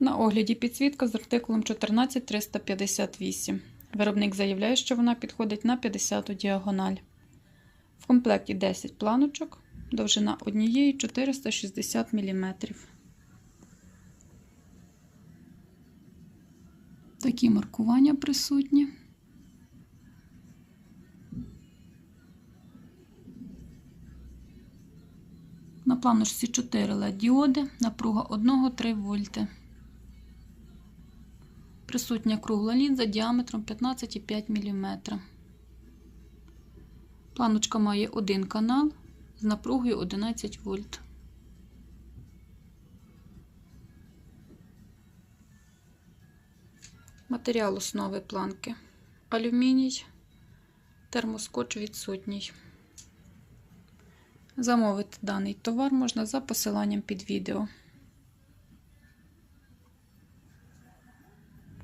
На огляді підсвітка з артикулом 14358. Виробник заявляє, що вона підходить на 50 діагональ. В комплекті 10 планочок, довжина однієї 460 мм. Такі маркування присутні. На планочці 4 LED діоди, напруга 1-3 вольти. Присутня кругла лінза діаметром 15,5 мм. Планочка має один канал з напругою 11 вольт. Матеріал основи планки алюміній, термоскотч відсутній. Замовити даний товар можна за посиланням під відео.